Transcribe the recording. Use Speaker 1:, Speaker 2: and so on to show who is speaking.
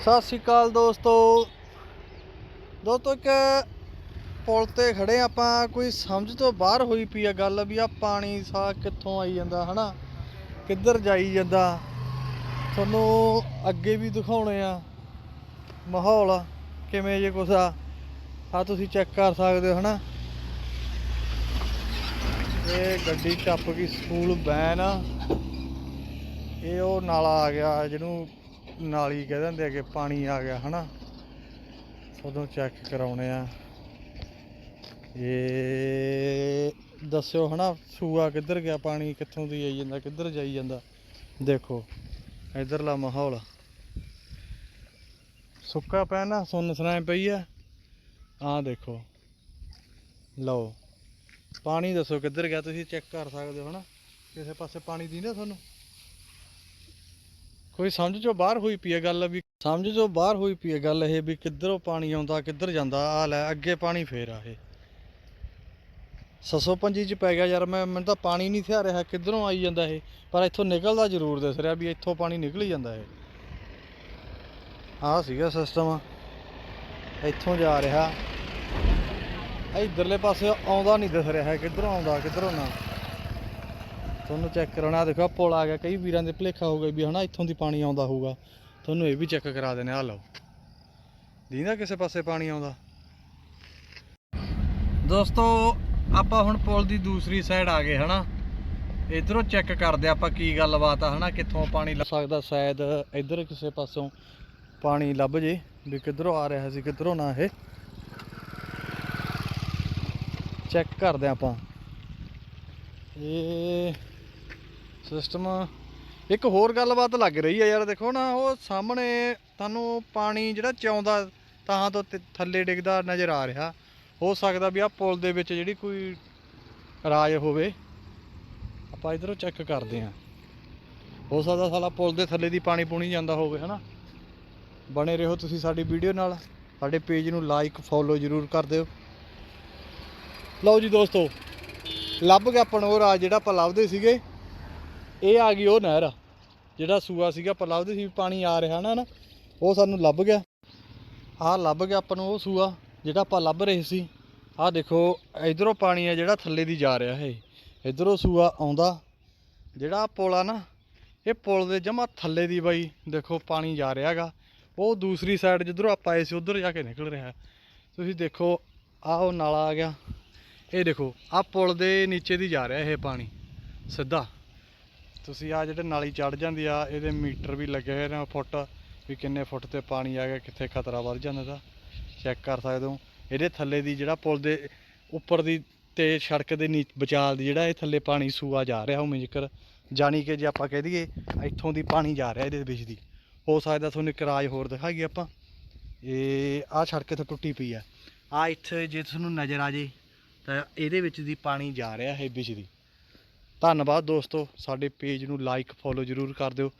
Speaker 1: ਸਤਿ ਸ਼੍ਰੀ ਅਕਾਲ ਦੋਸਤੋ। ਦੋਸਤੋ, ਇੱਕ ਪੁਲ ਤੇ ਖੜੇ ਆਪਾਂ। ਕੋਈ ਸਮਝ ਤੋਂ ਬਾਹਰ ਹੋਈ ਪਈ ਆ ਗੱਲ ਵੀ ਆ, ਪਾਣੀ ਸਾ ਕਿੱਥੋਂ ਆਈ ਜਾਂਦਾ, ਹਨਾ? ਕਿੱਧਰ ਜਾਈ ਜਾਂਦਾ? ਤੁਹਾਨੂੰ ਅੱਗੇ ਵੀ ਦਿਖਾਉਣੇ ਆ। ਮਾਹੌਲ ਕਿਵੇਂ ਜੇ ਕੁਛ ਆ। ਆ ਤੁਸੀਂ ਚੈੱਕ ਕਰ ਸਕਦੇ ਹੋ, ਹਨਾ? ਇਹ ਗੱਡੀ ਟੱਪ ਗਈ, ਸਕੂਲ ਵੈਨ। ਆ ਇਹ ਉਹ ਨਾਲਾ ਆ ਗਿਆ, ਜਿਹਨੂੰ ਨਾਲੀ ਕਹਿ ਦਿੰਦੇ ਆ ਕਿ ਪਾਣੀ ਆ ਗਿਆ, ਹਨਾ? ਉਦੋਂ ਚੈੱਕ ਕਰਾਉਣੇ ਆ। ਇਹ ਦੱਸਿਓ, ਹਨਾ? ਸੂਆ ਕਿੱਧਰ ਗਿਆ? ਪਾਣੀ ਕਿੱਥੋਂ ਦੀ ਆਈ ਜਾਂਦਾ, ਕਿੱਧਰ ਜਾਈ ਜਾਂਦਾ? ਦੇਖੋ, ਇਧਰਲਾ ਮਾਹੌਲ। ਸੁੱਕਾ ਪਿਆ ਨਾ ਸੁੰਨ ਸੁਨਾਏ ਪਈ ਆ। ਆਹ ਦੇਖੋ। ਲਓ। ਪਾਣੀ ਦੱਸੋ ਕਿੱਧਰ ਗਿਆ? ਤੁਸੀਂ ਚੈੱਕ ਕਰ ਸਕਦੇ ਹੋ, ਹਨਾ? ਕਿਸੇ ਪਾਸੇ ਪਾਣੀ ਦੀ ਤੁਹਾਨੂੰ? ਕੋਈ ਸਮਝ ਚੋਂ ਬਾਹਰ ਹੋਈ ਪਈ ਹੈ ਗੱਲ ਵੀ, ਸਮਝ ਚੋਂ ਬਾਹਰ ਹੋਈ ਪਈ ਹੈ ਗੱਲ ਇਹ ਵੀ ਕਿੱਧਰੋਂ ਪਾਣੀ ਆਉਂਦਾ, ਕਿੱਧਰ ਜਾਂਦਾ ਆ ਲੈ, ਅੱਗੇ ਪਾਣੀ ਫੇਰ ਆ ਇਹ। ਸਸੋ ਪੰਜੀ ਚ ਪੈ ਗਿਆ ਯਾਰ, ਮੈਂ, ਮੈਨੂੰ ਤਾਂ ਪਾਣੀ ਨਹੀਂ ਥਿਆ ਰਿਹਾ, ਕਿੱਧਰੋਂ ਆਈ ਜਾਂਦਾ ਇਹ? ਪਰ ਇੱਥੋਂ ਨਿਕਲਦਾ ਜ਼ਰੂਰ ਦਿਸ ਰਿਹਾ ਵੀ ਇੱਥੋਂ ਪਾਣੀ ਨਿਕਲ ਹੀ ਜਾਂਦਾ ਇਹ। ਆਹ ਸੀਗਾ ਸਿਸਟਮ ਇੱਥੋਂ ਜਾ ਰਿਹਾ। ਇਧਰਲੇ ਪਾਸੇ ਆਉਂਦਾ ਨਹੀਂ ਦਿਸ ਰਿਹਾ, ਕਿੱਧਰੋਂ ਆਉਂਦਾ, ਕਿੱਧਰੋਂ ਨਾ। ਤੁਹਾਨੂੰ ਚੈੱਕ ਕਰਾਉਣਾ। ਦੇਖੋ ਪੁਲ ਆ ਗਿਆ। ਕਈ ਵੀਰਾਂ ਦੇ ਭੁਲੇਖਾ ਹੋ ਗਿਆ ਵੀ ਹਨਾ, ਇੱਥੋਂ ਦੀ ਪਾਣੀ ਆਉਂਦਾ ਹੋਊਗਾ। ਤੁਹਾਨੂੰ ਇਹ ਵੀ ਚੈੱਕ ਕਰਾ ਦੇਣੇ ਆ ਲਓ। ਦੀਦਾ ਕਿਸੇ ਪਾਸੇ ਪਾਣੀ ਆਉਂਦਾ? ਦੋਸਤੋ, ਆਪਾਂ ਹੁਣ ਪੁਲ ਦੀ ਦੂਸਰੀ ਸਾਈਡ ਆ ਗਏ, ਹਨਾ। ਇਧਰੋਂ ਚੈੱਕ ਕਰਦੇ ਆਪਾਂ ਕੀ ਗੱਲਬਾਤ ਆ, ਹਨਾ, ਕਿੱਥੋਂ ਪਾਣੀ ਲੱਗ ਸਕਦਾ। ਸ਼ਾਇਦ ਇਧਰ ਕਿਸੇ ਪਾਸੋਂ ਪਾਣੀ ਲੱਭ ਜੇ, ਵੀ ਕਿੱਧਰੋਂ ਆ ਰਿਹਾ ਸੀ, ਕਿੱਧਰੋਂ ਨਾ ਇਹ। ਚੈੱਕ ਕਰਦੇ ਹਾਂ ਆਪਾਂ। ਇਹ ਸਿਸਟਮ ਇੱਕ ਹੋਰ ਗੱਲਬਾਤ ਲੱਗ ਰਹੀ ਹੈ ਯਾਰ, ਦੇਖੋ ਨਾ, ਉਹ ਸਾਹਮਣੇ ਤੁਹਾਨੂੰ ਪਾਣੀ ਜਿਹੜਾ ਚੌਂਦਾ ਤਾਂ ਤੋਂ, ਥੱਲੇ ਡਿੱਗਦਾ ਨਜ਼ਰ ਆ ਰਿਹਾ। ਹੋ ਸਕਦਾ ਵੀ ਆ ਪੁਲ ਦੇ ਵਿੱਚ ਜਿਹੜੀ ਕੋਈ ਰਾਜ ਹੋਵੇ, ਆਪਾਂ ਇਧਰੋਂ ਚੈੱਕ ਕਰਦੇ ਹਾਂ। ਹੋ ਸਕਦਾ ਸਾਲਾ ਪੁਲ ਦੇ ਥੱਲੇ ਦੀ ਪਾਣੀ ਪੂਣੀ ਜਾਂਦਾ ਹੋਵੇ, ਹਨਾ? ਬਣੇ ਰਹੋ ਤੁਸੀਂ ਸਾਡੀ ਵੀਡੀਓ ਨਾਲ। ਸਾਡੇ ਪੇਜ ਨੂੰ ਲਾਈਕ ਫੋਲੋ ਜ਼ਰੂਰ ਕਰ ਦਿਓ। ਲਓ ਜੀ ਦੋਸਤੋ, ਲੱਭ ਗਿਆ ਆਪਾਂ ਨੂੰ ਉਹ ਰਾਜ ਜਿਹੜਾ ਆਪਾਂ ਲੱਭਦੇ ਸੀਗੇ। ਇਹ ਆ ਗਈ ਉਹ ਨਹਿਰ, ਜਿਹੜਾ ਸੂਆ ਸੀਗਾ, ਆਪਾਂ ਲੱਭਦੇ ਸੀ ਵੀ ਪਾਣੀ ਆ ਰਿਹਾ ਨਾ ਨਾ ਉਹ ਸਾਨੂੰ ਲੱਭ ਗਿਆ। ਆਹ ਲੱਭ ਗਿਆ ਆਪਾਂ ਨੂੰ ਉਹ ਸੂਆ, ਜਿਹੜਾ ਆਪਾਂ ਲੱਭ ਰਹੇ ਸੀ। ਆਹ ਦੇਖੋ, ਇਧਰੋਂ ਪਾਣੀ ਆ ਜਿਹੜਾ ਥੱਲੇ ਦੀ ਜਾ ਰਿਹਾ ਹੈ ਇਧਰੋਂ ਸੂਆ ਆਉਂਦਾ। ਜਿਹੜਾ ਪੁਲ ਆ ਨਾ, ਇਹ ਪੁਲ ਦੇ ਜਮਾ ਥੱਲੇ ਦੀ ਬਾਈ, ਦੇਖੋ ਪਾਣੀ ਜਾ ਰਿਹਾ ਹੈਗਾ ਉਹ ਦੂਸਰੀ ਸਾਈਡ ਜਿੱਧਰੋਂ ਆਪਾਂ ਆਏ ਸੀ, ਉਧਰ ਜਾ ਕੇ ਨਿਕਲ ਰਿਹਾ। ਤੁਸੀਂ ਦੇਖੋ, ਆਹ ਉਹ ਨਾਲਾ ਆ ਗਿਆ। ਇਹ ਦੇਖੋ, ਆਹ ਪੁਲ ਦੇ ਨੀਚੇ ਦੀ ਜਾ ਰਿਹਾ ਇਹ ਪਾਣੀ, ਸਿੱਧਾ। ਤੁਸੀਂ ਆ ਜਿਹੜੇ ਨਾਲੀ ਚੜ ਜਾਂਦੀ ਆ, ਇਹਦੇ ਮੀਟਰ ਵੀ ਲੱਗੇ ਹੋਏ ਨੇ ਫੁੱਟ, ਵੀ ਕਿੰਨੇ ਫੁੱਟ ਤੇ ਪਾਣੀ ਆ ਗਿਆ, ਕਿੱਥੇ ਖਤਰਾ ਵੱਧ ਜਾਂਦਾ ਦਾ ਚੈੱਕ ਕਰ ਸਕਦੇ ਹੋ। ਇਹਦੇ ਥੱਲੇ ਦੀ ਜਿਹੜਾ ਪੁਲ ਦੇ ਉੱਪਰ ਦੀ ਤੇ ਸੜਕ ਦੇ ਨੀਚ ਵਿਚਾਲ ਦੀ ਜਿਹੜਾ ਇਹ ਥੱਲੇ ਪਾਣੀ ਸੂਆ ਜਾ ਰਿਹਾ ਉਵੇਂ ਜ਼ਿਕਰ, ਜਾਣੀ ਕਿ ਜੇ ਆਪਾਂ ਕਹਿ ਦਈਏ ਇੱਥੋਂ ਦੀ ਪਾਣੀ ਜਾ ਰਿਹਾ ਇਹਦੇ ਵਿੱਚ ਦੀ। ਹੋ ਸਕਦਾ ਤੁਹਾਨੂੰ ਇੱਕ ਹੋਰ ਦਿਖਾਈਏ ਆਪਾਂ। ਇਹ ਆਹ ਸੜਕ ਇੱਥੇ ਟੁੱਟੀ ਪਈ ਆ। ਆ ਇੱਥੇ ਜੇ ਤੁਹਾਨੂੰ ਨਜ਼ਰ ਆ ਜੇ, ਤਾਂ ਇਹਦੇ ਵਿੱਚ ਦੀ ਪਾਣੀ ਜਾ ਰਿਹਾ ਹੈ ਵਿੱਚ ਦੀ। ਧੰਨਵਾਦ ਦੋਸਤੋ ਸਾਡੇ ਪੇਜ ਨੂੰ ਲਾਈਕ ਫੋਲੋ ਜ਼ਰੂਰ ਕਰ ਦਿਓ।